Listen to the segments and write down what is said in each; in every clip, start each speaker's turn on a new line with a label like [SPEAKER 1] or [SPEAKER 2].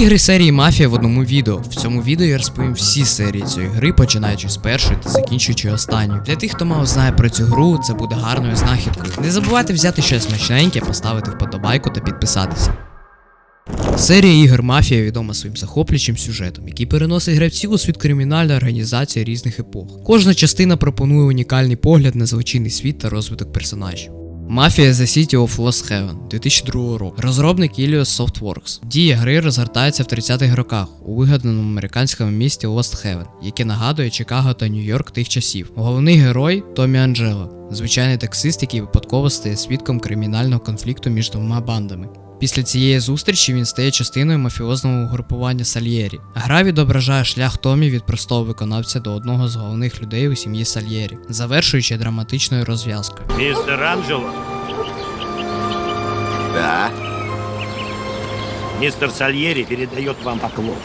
[SPEAKER 1] ігри серії Мафія в одному відео. В цьому відео я розповім всі серії цієї гри, починаючи з першої та закінчуючи останньою. Для тих, хто мало знає про цю гру, це буде гарною знахідкою. Не забувайте взяти щось смачненьке, поставити вподобайку та підписатися. Серія ігор Мафія відома своїм захоплюючим сюжетом, який переносить гравців у світ кримінальної організації різних епох. Кожна частина пропонує унікальний погляд на злочинний світ та розвиток персонажів. Мафія The City of Lost Heaven 2002 року. Розробник Ilios Softworks. Дія гри розгортається в 30-х роках у вигаданому американському місті Lost Heaven, яке нагадує Чикаго та Нью-Йорк тих часів. Головний герой Томі Анджело, звичайний таксист, який випадково стає свідком кримінального конфлікту між двома бандами. Після цієї зустрічі він стає частиною мафіозного угрупування Сальєрі. Гра відображає шлях Томі від простого виконавця до одного з головних людей у сім'ї Сальєрі, завершуючи драматичною розв'язкою.
[SPEAKER 2] Мистер Анджело,
[SPEAKER 3] Да,
[SPEAKER 2] мистер Сальєрі передає вам поклон.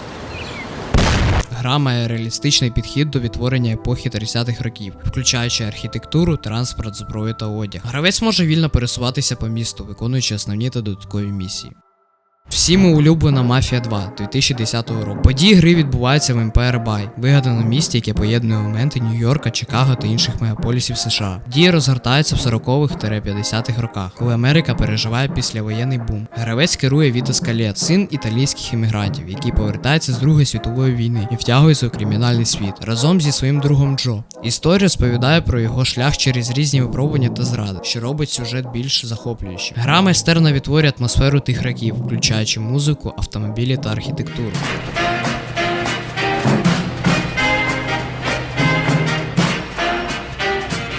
[SPEAKER 1] Гра має реалістичний підхід до відтворення епохи 30-х років, включаючи архітектуру, транспорт, зброю та одяг. Гравець може вільно пересуватися по місту, виконуючи основні та додаткові місії. Всім улюблена Мафія 2 2010 року. Події гри відбуваються в Empire Bay, вигаданому місті, яке поєднує елементи Нью-Йорка, Чикаго та інших мегаполісів США. Дії розгортаються в 40-х-50-х роках, коли Америка переживає післявоєнний бум. Гравець керує Віто Скалет, син італійських іммігрантів, який повертається з Другої світової війни і втягується у кримінальний світ разом зі своїм другом Джо. Історія розповідає про його шлях через різні випробування та зради, що робить сюжет більш захоплюючим. Гра майстерно відтворює атмосферу тих років, включаючи музику, автомобілі та архітектуру.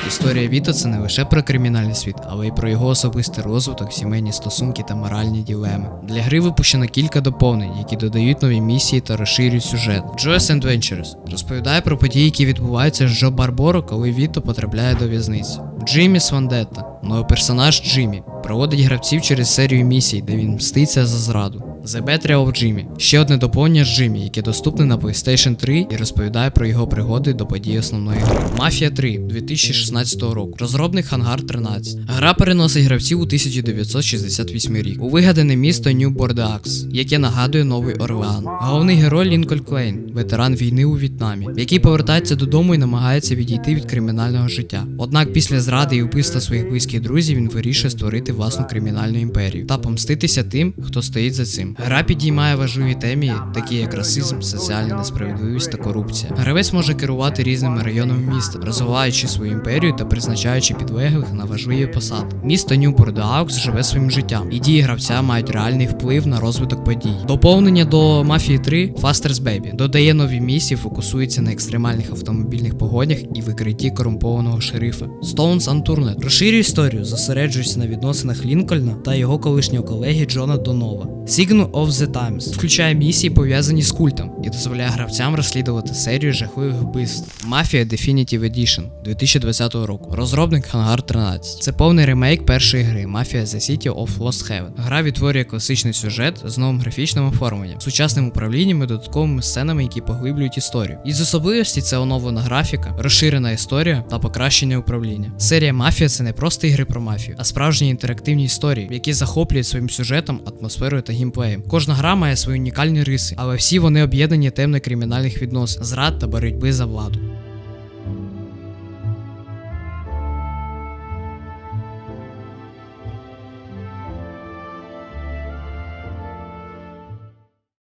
[SPEAKER 1] Історія Віто це не лише про кримінальний світ, але й про його особистий розвиток, сімейні стосунки та моральні ділеми. Для гри випущено кілька доповнень, які додають нові місії та розширюють сюжет. Joyous Adventures розповідає про події, які відбуваються з Джо Барборо, коли Віто потрапляє до в'язниці. Джимміс Вандетта, новий персонаж Джиммі, проводить гравців через серію місій, де він мститься за зраду. The Battery of Jimmy – ще одне доповнення з Джиммі, яке доступне на PlayStation 3 і розповідає про його пригоди до подій основної гри. Мафія 3 2016 року. Розробник Хангар 13. Гра переносить гравців у 1968 рік. У вигадане місто Нью Бордеакс, яке нагадує Новий Орлеан. Головний герой Лінкольн Клейн, ветеран війни у В'єтнамі, який повертається додому і намагається відійти від кримінального життя. Однак після зради і вбивства своїх близьких друзів він вирішує створити власну кримінальну імперію та помститися тим, хто стоїть за цим. Гра підіймає важливі темі, такі як расизм, соціальна несправедливість та корупція. Гравець може керувати різними районами міста, розвиваючи свою імперію та призначаючи підлеглих на важливі посади. Місто Нью-Бордеаукс живе своїм життям, і дії гравця мають реальний вплив на розвиток подій. Доповнення до Мафії 3 Faster's Baby додає нові місії, фокусується на екстремальних автомобільних погоднях і викритті корумпованого шерифа. Stones Unturned розширює історію, зосереджується на відносинах Лінкольна та його колишнього колеги Джона Донова. Signal of the Times включає місії, пов'язані з культом, і дозволяє гравцям розслідувати серію жахливих вбивств. Мафія Definitive Edition 2020 року. Розробник Hangar 13. Це повний ремейк першої гри Mafia The City of Lost Heaven. Гра відтворює класичний сюжет з новим графічним оформленням, сучасним управлінням і додатковими сценами, які поглиблюють історію. Із особливості це оновлена графіка, розширена історія та покращення управління. Серія Мафія це не просто ігри про мафію, а справжні інтерактивні історії, які захоплюють своїм сюжетом, атмосферою та геймплеєм. Кожна гра має свої унікальні риси, але всі вони об'єднані темою кримінальних відносин, зрад та боротьби за владу.